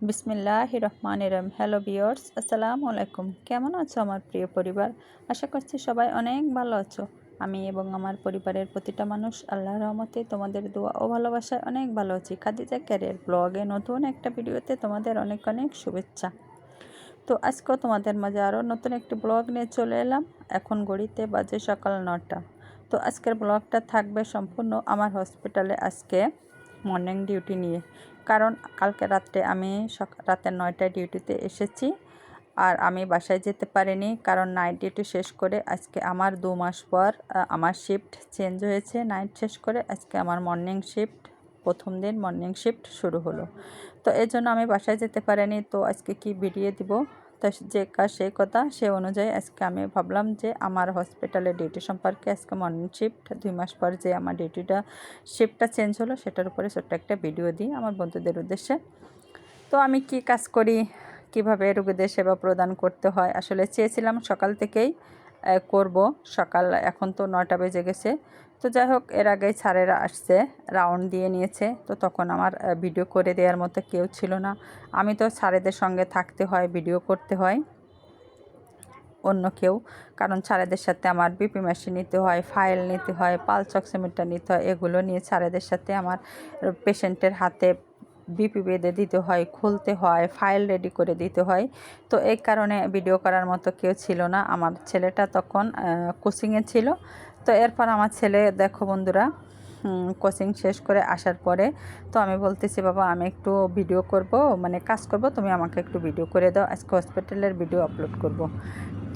বিসমিল্লাহ রহমান রহিম। হ্যালো বিয়র্স আসসালামু আলাইকুম। কেমন আছো আমার প্রিয় পরিবার? আশা করছি সবাই অনেক ভালো আছো। আমি এবং আমার পরিবারের প্রতিটা মানুষ আল্লাহ রহমতে তোমাদের দোয়া ও ভালোবাসায় অনেক ভালো আছি। খাদিজা ক্যারিয়ার ব্লগে নতুন একটা ভিডিওতে তোমাদের অনেক অনেক শুভেচ্ছা। তো আজকেও তোমাদের মাঝে আরও নতুন একটি ব্লগ নিয়ে চলে এলাম। এখন ঘড়িতে বাজে সকাল নটা। তো আজকের ব্লগটা থাকবে সম্পূর্ণ আমার হসপিটালে আজকে মর্নিং ডিউটি নিয়ে। কারণ কালকে রাত্রে আমি রাতের নয়টায় ডিউটিতে এসেছি। আর আমি বাসায় যেতে পারিনি কারণ নাইট ডিউটি শেষ করে আজকে আমার দু মাস পর আমার শিফট চেঞ্জ হয়েছে নাইট শেষ করে আজকে আমার মর্নিং শিফট, প্রথম দিন মর্নিং শিফট শুরু হলো। তো এজন্য জন্য আমি বাসায় যেতে পারিনি। তো আজকে কি ভিডিও দিব? তো যে কাজ সেই কথা, সে অনুযায়ী আজকে আমি ভাবলাম যে আমার হসপিটালের ডিউটি সম্পর্কে আজকে মর্নিং শিফট দুই মাস পর যে আমার ডিউটিটা শিফটটা চেঞ্জ হলো, সেটার উপরে ছোট্ট একটা ভিডিও দিই আমার বন্ধুদের উদ্দেশ্যে। তো আমি কি কাজ করি, কীভাবে রোগীদের সেবা প্রদান করতে হয়, আসলে চেয়েছিলাম সকাল থেকেই করব। সকাল এখন তো নটা বেজে গেছে। তো যাই হোক, এর আগেই স্যারেরা আসছে, রাউন্ড দিয়ে নিয়েছে। তো তখন আমার ভিডিও করে দেওয়ার মতো কেউ ছিল না। আমি তো স্যারেদের সঙ্গে থাকতে হয় ভিডিও করতে হয়। অন্য কেউ, কারণ ছাড়েদের সাথে আমার বিপি মেশিন নিতে হয় ফাইল নিতে হয় পালস অক্সিমিটার নিতে হয়, এগুলো নিয়ে ছাড়েদের সাথে আমার পেশেন্টের হাতে বিপি বেঁধে দিতে হয়, খুলতে হয় ফাইল রেডি করে দিতে হয়। তো এই কারণে ভিডিও করার মতো কেউ ছিল না। আমার ছেলেটা তখন কোচিংয়ে ছিল। তো এরপর আমার ছেলে, দেখো বন্ধুরা কোচিং শেষ করে আসার পরে তো আমি বলতেছি, বাবা, আমি একটু ভিডিও করব মানে কাজ করব, তুমি আমাকে একটু ভিডিও করে দাও। আজকে হসপিটালের ভিডিও আপলোড করব।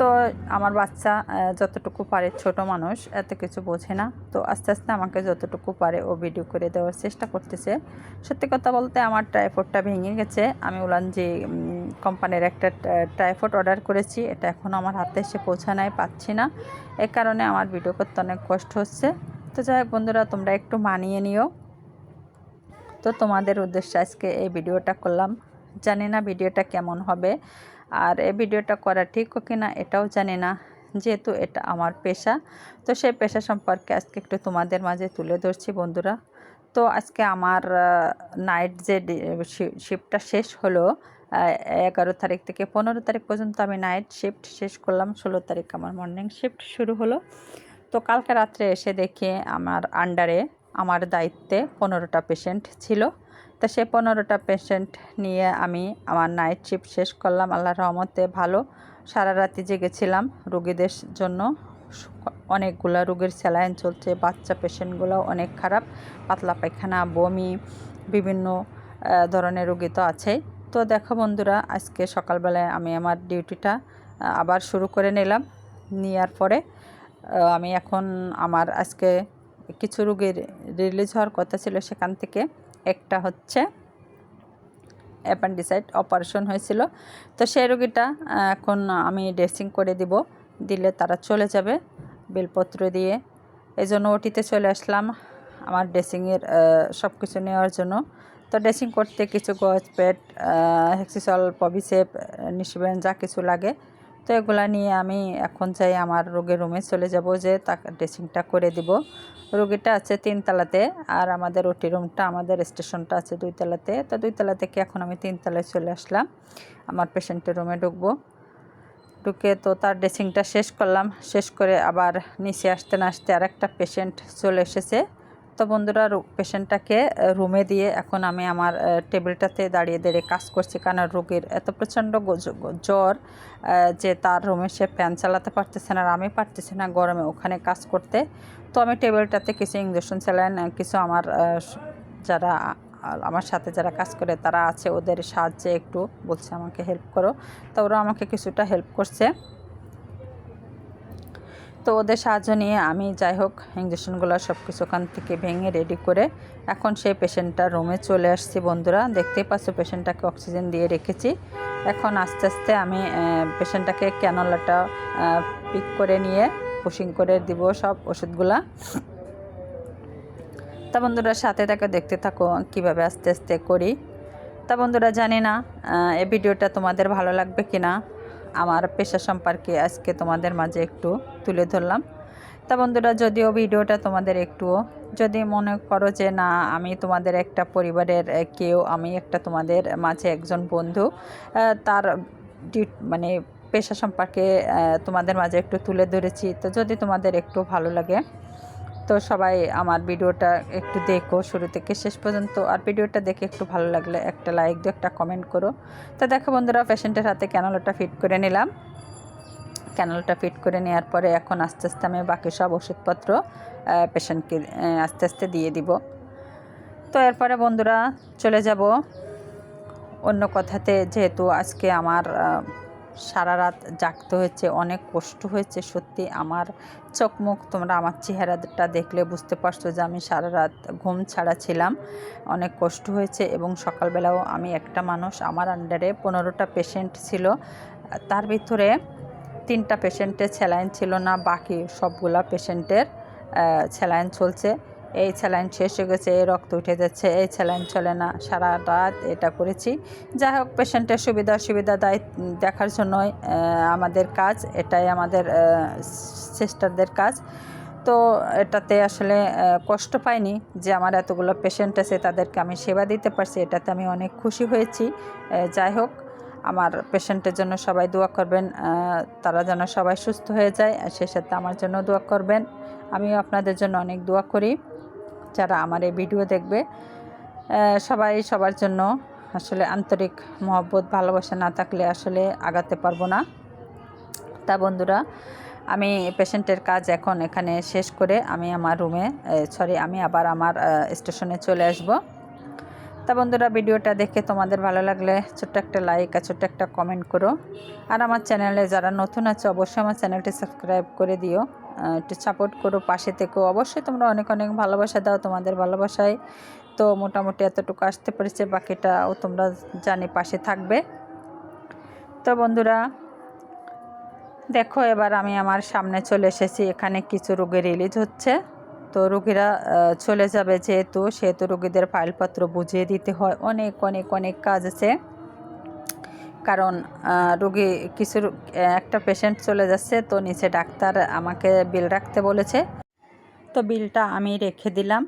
তো আমার বাচ্চা যতটুকু পারে ছোট মানুষ, এত কিছু বোঝে না। তো আস্তে আস্তে আমাকে যতটুকু পারে ও ভিডিও করে দেওয়ার চেষ্টা করতেছে। সত্যি কথা বলতে আমার ট্রাইপডটা ভেঙে গেছে। আমি বললাম যে কোম্পানির একটা ট্রাইপড অর্ডার করেছি। এটা এখনও আমার হাতে এসে পৌঁছানায় পাচ্ছি না। এ কারণে আমার ভিডিও করতে অনেক কষ্ট হচ্ছে। তো যাই হোক বন্ধুরা, তোমরা একটু মানিয়ে নিও। তো তোমাদের উদ্দেশ্যে আজকে এই ভিডিওটা করলাম। জানি না ভিডিওটা কেমন হবে। আর এই ভিডিওটা করা ঠিক কি না এটাও জানি না, যেহেতু এটা আমার পেশা। তো সেই পেশা সম্পর্কে আজকে একটু তোমাদের মাঝে তুলে ধরছি বন্ধুরা। তো আজকে আমার নাইট যে শিফটটা শেষ হলো এগারো তারিখ থেকে পনেরো তারিখ পর্যন্ত আমি নাইট শিফট শেষ করলাম, ষোলো তারিখ আমার মর্নিং শিফট শুরু হলো। তো কালকে রাত্রে এসে দেখে আমার আন্ডারে আমার দায়িত্বে পনেরোটা পেশেন্ট ছিল। তা সে পনেরোটা পেশেন্ট নিয়ে আমি আমার নাইট শিফট শেষ করলাম। আল্লাহ রহমতে ভালো। সারা রাতি জেগেছিলাম রোগীদের জন্য। অনেকগুলা রোগীর স্যালাইন চলছে, বাচ্চা পেশেন্টগুলো অনেক খারাপ, পাতলা পায়খানা, বমি, বিভিন্ন ধরনের রোগী তো আছেই। তো দেখো বন্ধুরা, আজকে সকালবেলায় আমি আমার ডিউটিটা আবার শুরু করে নিলাম। নেওয়ার পরে আমি এখন আমার আজকে কিছু রোগীর রিলিজ হওয়ার কথা ছিল সেখান থেকে। একটা হচ্ছে অ্যাপেন্ডিসাইট অপারেশন হয়েছিল। তো সেই রোগীটা এখন আমি ড্রেসিং করে দিব। দিলে তারা চলে যাবে বেলপত্র দিয়ে। এই জন্য ওটিতে চলে আসলাম আমার ড্রেসিংয়ের সব কিছু নেওয়ার জন্য। তো ড্রেসিং করতে কিছু গজ, পেট হেক্সিসল পবিসেপ নিশিবেন যা কিছু লাগে তো এগুলা নিয়ে আমি এখন চাই আমার রোগীর রুমে চলে যাব যে তাকে ড্রেসিংটা করে দিব। রোগীটা আছে তিনতলাতে আর আমাদের ওটি রুমটা আমাদের স্টেশনটা আছে দুইতলাতে তো দুইতলা থেকে এখন আমি তিনতলায় চলে আসলাম। আমার পেশেন্টের রুমে ঢুকবো। ঢুকে তো তার ড্রেসিংটা শেষ করলাম। শেষ করে আবার নিচে আসতে না আসতে আর একটা পেশেন্ট চলে এসেছে। তো বন্ধুরা পেশেন্টটাকে রুমে দিয়ে এখন আমি আমার টেবিলটাতে দাঁড়িয়ে দাঁড়িয়ে কাজ করছি। কারণ রোগীর এত প্রচণ্ড জ্বর যে তার রুমে সে ফ্যান চালাতে পারতেছে না, আর আমি পারতেছি না গরমে ওখানে কাজ করতে। তো আমি টেবিলটাতে কিছু ইঞ্জেকশন স্যালাইন কিছু আমার যারা আমার সাথে যারা কাজ করে, তারা আছে, ওদের সাহায্যে একটু বলছে আমাকে হেল্প করো। তো ওরা আমাকে কিছুটা হেল্প করছে। তো ওদের সাহায্য নিয়ে আমি যাই হোক ইঞ্জেকশনগুলো সব কিছু ওখান থেকে ভেঙে রেডি করে এখন সেই পেশেন্টটা রুমে চলে আসছি বন্ধুরা। দেখতেই পাচ্ছ পেশেন্টটাকে অক্সিজেন দিয়ে রেখেছি। এখন আস্তে আস্তে আমি পেশেন্টটাকে ক্যানলাটা পিক করে নিয়ে পুশিং করে দিব সব ওষুধগুলা। তা বন্ধুরা সাথে থাকো, দেখতে থাকো কীভাবে আস্তে আস্তে করি। তা বন্ধুরা জানি না এই ভিডিওটা তোমাদের ভালো লাগবে কি না আমার পেশা সম্পর্কে আজকে তোমাদের মাঝে একটু তুলে ধরলাম। তা বন্ধুরা, যদিও ভিডিওটা তোমাদের একটুও যদি মনে করো যে না, আমি তোমাদের একটা পরিবারের কেউ, আমি একটা তোমাদের মাঝে একজন বন্ধু তার মানে পেশা সম্পর্কে তোমাদের মাঝে একটু তুলে ধরেছি। তো যদি তোমাদের একটু ভালো লাগে তো সবাই আমার ভিডিওটা একটু দেখো শুরু থেকে শেষ পর্যন্ত। আর ভিডিওটা দেখে একটু ভালো লাগলে একটা লাইক দিও একটা কমেন্ট করো। তো দেখো বন্ধুরা পেশেন্টের হাতে ক্যানালটা ফিট করে নিলাম। ক্যানালটা ফিট করে নেওয়ার পরে এখন আস্তে আস্তে আমি বাকি সব ওষুধপত্র পেশেন্টকে আস্তে আস্তে দিয়ে দিব। তো এরপরে বন্ধুরা চলে যাব অন্য কথাতে, যেহেতু আজকে আমার সারা রাত জাগতে হয়েছে, অনেক কষ্ট হয়েছে। সত্যি আমার চোখ মুখ তোমরা আমার চেহারাটা দেখলে বুঝতে পারছ যে আমি সারা রাত ঘুম ছাড়া ছিলাম। অনেক কষ্ট হয়েছে এবং সকালবেলাও আমি একটা মানুষ, আমার আন্ডারে পনেরোটা পেশেন্ট ছিল। তার ভিতরে তিনটা পেশেন্টের স্যালাইন ছিল না, বাকি সবগুলা পেশেন্টের স্যালাইন চলছে। এই স্যালাইন শেষ হয়ে গেছে, এই রক্ত উঠে যাচ্ছে, এই স্যালাইন চলে না। সারা রাত এটা করেছি। যাই হোক পেশেন্টের সুবিধা অসুবিধা দায় দেখার জন্যই আমাদের কাজ, এটাই আমাদের সিস্টারদের কাজ। তো এটাতে আসলে কষ্ট পাইনি যে আমার এতগুলো পেশেন্ট আছে, তাদেরকে আমি সেবা দিতে পারছি, এটাতে আমি অনেক খুশি হয়েছি। যাই হোক, আমার পেশেন্টের জন্য সবাই দোয়া করবেন তারা যেন সবাই সুস্থ হয়ে যায় সেই সাথে আমার জন্য দোয়া করবেন। আমিও আপনাদের জন্য অনেক দোয়া করি। যারা আমার এই ভিডিও দেখবে সবাই সবার জন্য আসলে আন্তরিক মহব্বত, ভালোবাসা না থাকলে আসলে আগাতে পারব না। তা বন্ধুরা, আমি পেশেন্টের কাজ এখন এখানে শেষ করে আমি আমার রুমে সরি, আমি আবার আমার স্টেশনে চলে আসব। তা বন্ধুরা, ভিডিওটা দেখে তোমাদের ভালো লাগলে ছোট্ট একটা লাইক আর ছোট্ট একটা কমেন্ট করো। আর আমার চ্যানেলে যারা নতুন আছে, অবশ্যই আমার চ্যানেলটি সাবস্ক্রাইব করে দিও। একটু সাপোর্ট করো, পাশে থেকো। অবশ্যই তোমরা অনেক অনেক ভালোবাসা দাও তোমাদের ভালোবাসায়। তো মোটামুটি এতটুকু আসতে পেরেছে, বাকিটাও তোমরা জানি পাশে থাকবে। তো বন্ধুরা, দেখো এবার আমি আমার সামনে চলে এসেছি, এখানে কিছু রোগী রিলিজ হচ্ছে। তো রোগীরা চলে যাবে যেহেতু, সেহেতু রোগীদের ফাইলপত্র বুঝিয়ে দিতে হয়। অনেক অনেক অনেক কাজ আছে। কারণ রোগী কিছু একটা পেশেন্ট চলে যাচ্ছে, তো নিচে ডাক্তার আমাকে বিল রাখতে বলেছে। তো বিলটা আমি রেখে দিলাম।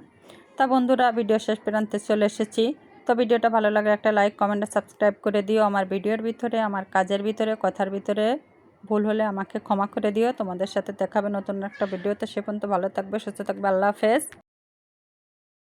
তা বন্ধুরা ভিডিও শেষ প্রান্তে চলে এসেছি। তো ভিডিওটা ভালো লাগলে একটা লাইক কমেন্ট সাবস্ক্রাইব করে দিও। আমার ভিডিওর ভিতরে, আমার কাজের ভিতরে, কথার ভিতরে ভুল হলে আমাকে ক্ষমা করে দিও। তোমাদের সাথে দেখাবে নতুন একটা ভিডিওতে সে পর্যন্ত ভালো থাকবে, সুস্থ থাকবে। আল্লাহ হাফেজ।